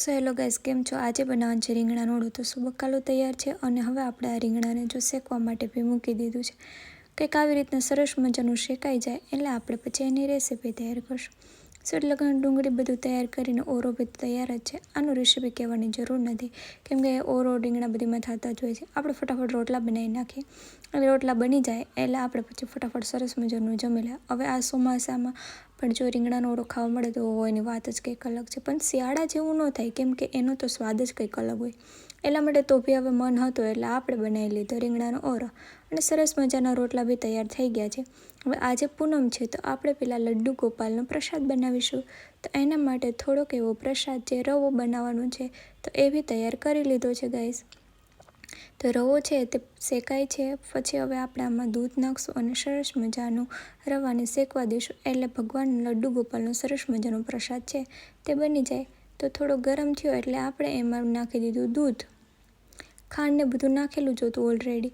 So hello guys કેમ છો? આજે બનાવવાનું છે રીંગણાનો ઓળો તો સુબકાલો તૈયાર છે અને હવે આપણે આ રીંગણાને જો શેકવા માટે બી મૂકી દીધું છે. કંઈક આવી રીતના સરસ મજાનું શેકાઈ જાય એટલે આપણે પછી એની રેસીપી તૈયાર કરશું. સો એટલે ડુંગળી બધું તૈયાર કરીને ઓરો બધું તૈયાર જ છે. આનું રેસીપી કહેવાની જરૂર નથી. કેમ કે ઓરો રીંગણા બધીમાં થતા જ હોય છે. આપણે ફટાફટ રોટલા બનાવી નાખીએ. અને રોટલા બની જાય એટલે આપણે પછી ફટાફટ સરસ મજાનું જમી લે. હવે આ ચોમાસામાં પણ જો રીંગણાનો ઓળો ખાવા મળે તો એની વાત જ કંઈક અલગ છે. પણ શિયાળા જેવું ન થાય, કેમ કે એનો તો સ્વાદ જ કંઈક અલગ હોય. એટલા માટે તો બી હવે મન હતું એટલે આપણે બનાવી લીધો રીંગણાનો ઓરો. અને સરસ મજાના રોટલા બી તૈયાર થઈ ગયા છે. હવે આજે પૂનમ છે તો આપણે પેલા લડ્ડુ ગોપાલનો પ્રસાદ બનાવીશું. તો એના માટે થોડોક એવો પ્રસાદ જે રવો બનાવવાનો છે તો એ બી તૈયાર કરી લીધો છે ગાઈસ. તો રવો છે તે શેકાય છે, પછી હવે આપણે આમાં દૂધ નાખશું અને સરસ મજાનું રવાને શેકવા દઈશું એટલે ભગવાન લડ્ડુ ગોપાલનો સરસ મજાનો પ્રસાદ છે તે બની જાય. તો થોડો ગરમ થયો એટલે આપણે એમાં નાખી દીધું દૂધ. ખાંડને બધું નાખેલું જ હતું ઓલરેડી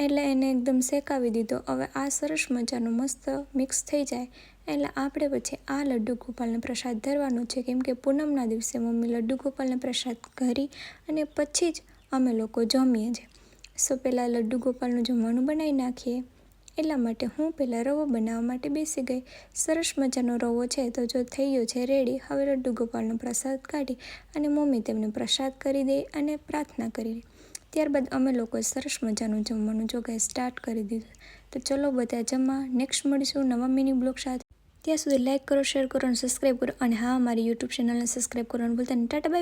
એટલે એને એકદમ શેકાવી દીધો. હવે આ સરસ મજાનું મસ્ત મિક્સ થઈ જાય. એટલે આપણે પછી આ લડ્ડુ ગોપાલને પ્રસાદ ધરવાનો છે. કેમ કે પૂનમના દિવસે મમ્મી લડ્ડુ ગોપાલને પ્રસાદ કરી અને પછી જ અમે લોકો જમીએ છીએ. સો પહેલાં લડ્ડુ ગોપાલનું જમવાનું બનાવી નાખીએ. એટલા માટે હું પહેલાં રવો બનાવવા માટે બેસી ગઈ. સરસ મજાનો રવો છે તો જો થઈ ગયો છે રેડી હવે લડ્ડુ ગોપાલનો પ્રસાદ કાઢી અને મમ્મી તેમને પ્રસાદ કરી દે અને પ્રાર્થના કરી દે. ત્યારબાદ અમે લોકોએ સરસ મજાનું જમવાનું જોગાઈ સ્ટાર્ટ કરી દીધું. તો ચલો બધા જમવા નેક્સ્ટ મળીશું નવા મિની બ્લોગ સાથે. ત્યાં સુધી લાઇક કરો શેર કરો અને સબસ્ક્રાઈબ કરો. અને હા મારી યુટ્યુબ ચેનલને સબસ્ક્રાઈબ કરો ભૂલતા નહીં. ટાટા બાય